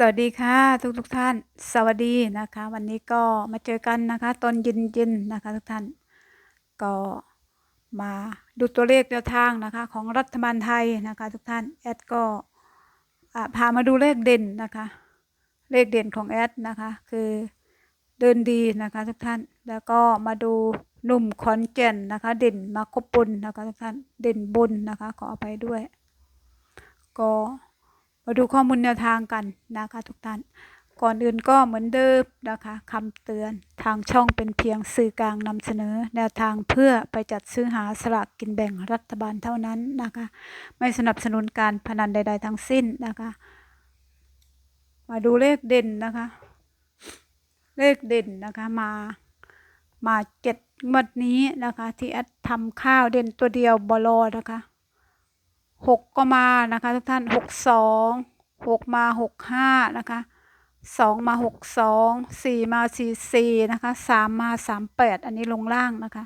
สวัสดีค่ะทุกทุกท่าน สวัสดีนะคะ วันนี้ก็มาเจอกันนะคะตอนเย็นๆนนะคะทุกท่าน ก็มาดูตัวเลขแนวทางนะคะ ของรัฐบาลไทยนะคะ ทุกท่านแอดก็พามาดูเลขเด่นนะคะ เลขเด่นของแอดนะคะ คือเดินดีนะคะทุกท่านแล้วก็มาดูหนุ่มขอนแก่นนะคะ เด่นมาครบบนนะคะทุกท่านเด่นบนนะคะขออภัยด้วย ก็ มาดูข้อมูลแนวทางกันนะคะทุกท่าน ก่อนอื่นก็เหมือนเดิมนะคะคำเตือนทางช่องเป็นเพียงสื่อกลางนำเสนอ แนวทางเพื่อไปจัดซื้อหาสลากกินแบ่งรัฐบาลเท่านั้นนะคะ ไม่สนับสนุนการพนันใด ๆ ทั้งสิ้นนะคะ มาดูเลขเด่นนะคะ เลขเด่นนะคะมามาเจ็ดงวดนี้นะคะ ที่แอดทำข้าวเด่นตัวเดียวบอลอนะคะ หกก็มานะคะทุกท่านหกสองหกมาหกห้านะคะสองมาหกสองสี่มาสี่สี่นะคะสามมาสามแปดอันนี้ลงล่างนะคะ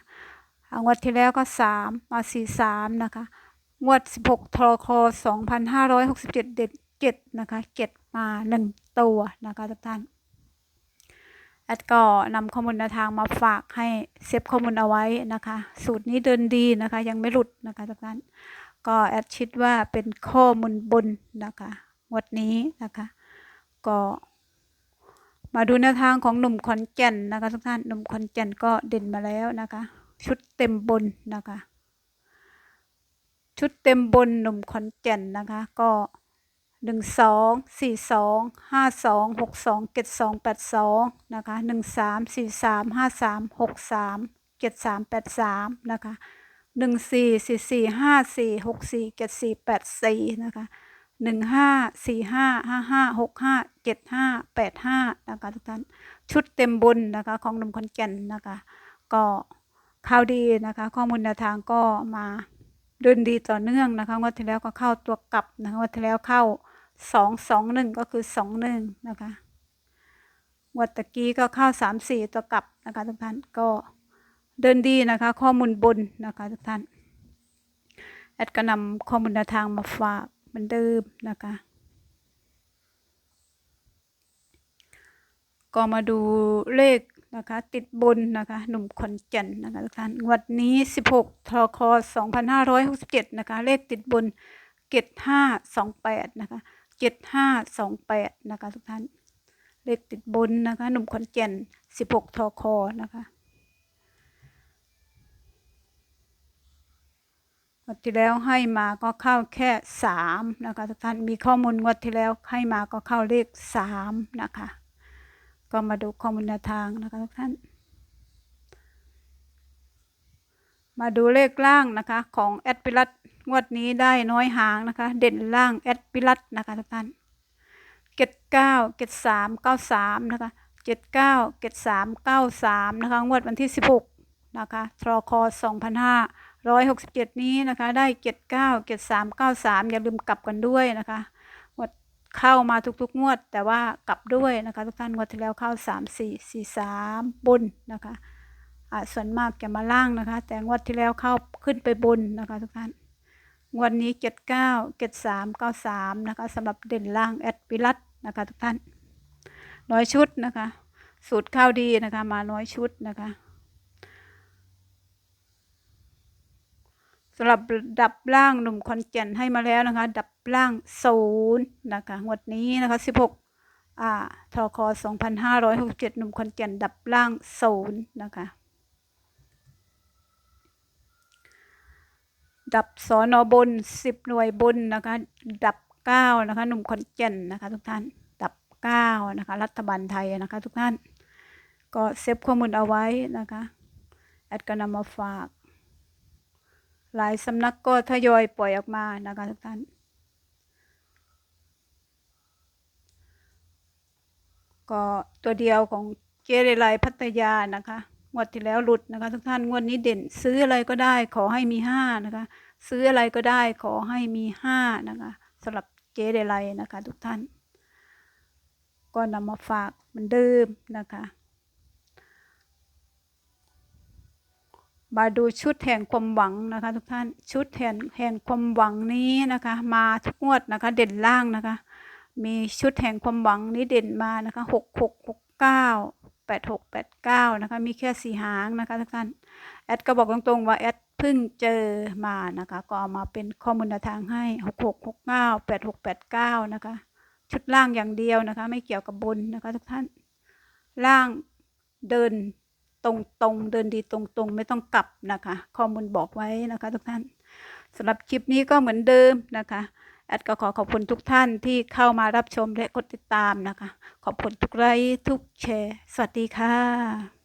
เอางวดที่แล้วก็สามมาสี่สามนะคะงวดสิบหกทคสองพันห้าร้อยหกสิบเจ็ดเด็ดเจ็ดนะคะเจ็ดมาหนึ่งตัวนะคะทุกท่านแอดก็นำข้อมูลแนวทางมาฝากให้เซฟข้อมูลเอาไว้นะคะ สูตรนี้เดินดีนะคะ ยังไม่หลุดนะคะทุกท่าน ก็แอดคิดว่าเป็นข้อมูลบนนะคะงวดนี้นะคะ ก็มาดูแนวทางของหนุ่มขอนแก่นนะคะทุกท่านหนุ่มขอนแก่นก็เด่นมาแล้วนะคะ ชุดเต็มบนนะคะ ชุดเต็มบนหนุ่มขอนแก่นนะคะ ก็หนึ่งสองสี่สองห้าสองหกสองเจ็ดสองแปดสองนะคะหนึ่งสามสี่สามห้าสามหกสามเจ็ดสามแปดสามนะคะ หนึ่งสี่สี่สี่ห้าสี่หกสี่เจ็ดสี่แปดสี่นะคะหนึ่งห้าสี่ห้าห้าห้าหกห้าเจ็ดห้าแปดห้านะคะทุกท่านชุดเต็มบนนะคะของนมขอนแก่นนะคะก็ข่าวดีนะคะข้อมูลแนวทางก็มาเดินดีต่อเนื่องนะคะงวันที่แล้วก็เข้าตัวกลับนะคะงวันที่แล้วเข้าสองสองหนึ่งก็คือสองหนึ่งนะคะงวันตะกี้ก็เข้าสามสี่ตัวกลับนะคะทุกท่านก็ เดินดีนะคะ ข้อมูลบนนะคะทุกท่าน แอดก็นำข้อมูลทางมาฝากเหมือนเดิมนะคะ ก็มาดูเลขนะคะติดบนนะคะหนุ่มขอนแก่นนะคะทุกท่านวันนี้ 16ทค2567นะคะเลขติดบนเกต528นะคะ7528นะคะทุกท่านเลขติดบนนะคะหนุ่มขอนแก่น 16ทคนะคะ ดที่แล้วให้มาก็เข้าแค่สามนะคะทุกท่านมีข้อมูลงวดที่แล้วให้มาก็เข้าเลขสามนะคะ ก็มาดูข้อมูลแนวทางนะคะทุกท่าน มาดูเลขล่างนะคะของแอดปิลัตงวดนี้ได้น้อยหางนะคะ เด่นล่างแอดปิลัตนะคะทุกท่านเจ็ดเก้าเจ็ดสามเก้าสามนะคะเจ็ดเก้าเจ็ดสามเก้าสามนะคะงวดวันที่สิบหกนะคะทรคสองพันห้า ร้อยหกสิบเจ็ดนี้นะคะ ได้เจ็ดเก้าเจ็ดสามเก้าสามอย่าลืมกลับกันด้วยนะคะงวดเข้ามาทุกๆงวด แต่ว่ากลับด้วยนะคะ ทุกท่านงวดที่แล้วเข้าสามสี่สี่สามบนนะคะอ่าส่วนมากจะมาล่างนะคะ แต่งวดที่แล้วเข้าขึ้นไปบนนะคะทุกท่านงวดนี้เจ็ดเก้าเจ็ดสามเก้าสามนะคะสำหรับเด่นล่างแอดปิลัตนะคะทุกท่านน้อยชุดนะคะ สูตรข้าวดีนะคะ มาน้อยชุดนะคะ สำหรับดับล่างหนุ่มคอนแก่นให้มาแล้วนะคะ ดับล่างศูนย์นะคะงวดนี้นะคะสิบหกอ่าทคสองพันห้าร้อยหกเจ็ดหนุ่มคอนแก่นดับล่างศูนย์นะคะดับสอนอบนสิบหน่วยบนนะคะ ดับเก้านะคะหนุ่มคอนแก่นนะคะ ทุกท่านดับเก้านะคะ รัฐบาลไทยนะคะ ทุกท่าน ก็เซฟข้อมูลเอาไว้นะคะแอดก็นำมาฝาก หลายสำนักก็ทยอยปล่อยออกมานะคะทุกท่าน ก็ตัวเดียวของเจเรไลพัทยานะคะงวดที่แล้วหลุดนะคะ ทุกท่านงวดนี้เด่นซื้ออะไรก็ได้ขอให้มีห้านะคะ ซื้ออะไรก็ได้ขอให้มีห้านะคะสำหรับเจเรไลนะคะ ทุกท่าน ก็นำมาฝากเหมือนเดิมนะคะ มาดูชุดแห่งความหวังนะคะ ทุกท่านชุดแห่งแห่งความหวังนี้นะคะ มาทุกงวดนะคะ เด่นล่างนะคะ มีชุดแห่งความหวังนี้เด่นมานะคะหกหกหกเก้าแปดหกแปดเก้านะคะ มีแค่สี่หางนะคะ ทุกท่านแอดก็บอกตรงๆว่าแอดเพิ่งเจอมานะคะ ก็เอามาเป็นข้อมูลแนวทางให้หกหกหกเก้าแปดหกแปดเก้านะคะ ชุดล่างอย่างเดียวนะคะ ไม่เกี่ยวกับบนนะคะ ทุกท่านล่างเดิน ตรงตรงๆ เดินดีตรงตรงๆ ไม่ต้องกลับนะคะ ข้อมูลบอกไว้นะคะ ทุกท่านสำหรับคลิปนี้ก็เหมือนเดิมนะคะแอดก็ขอขอบคุณทุกท่านที่เข้ามารับชมและกดติดตามนะคะ ขอบคุณทุกไลค์ทุกแชร์ สวัสดีค่ะ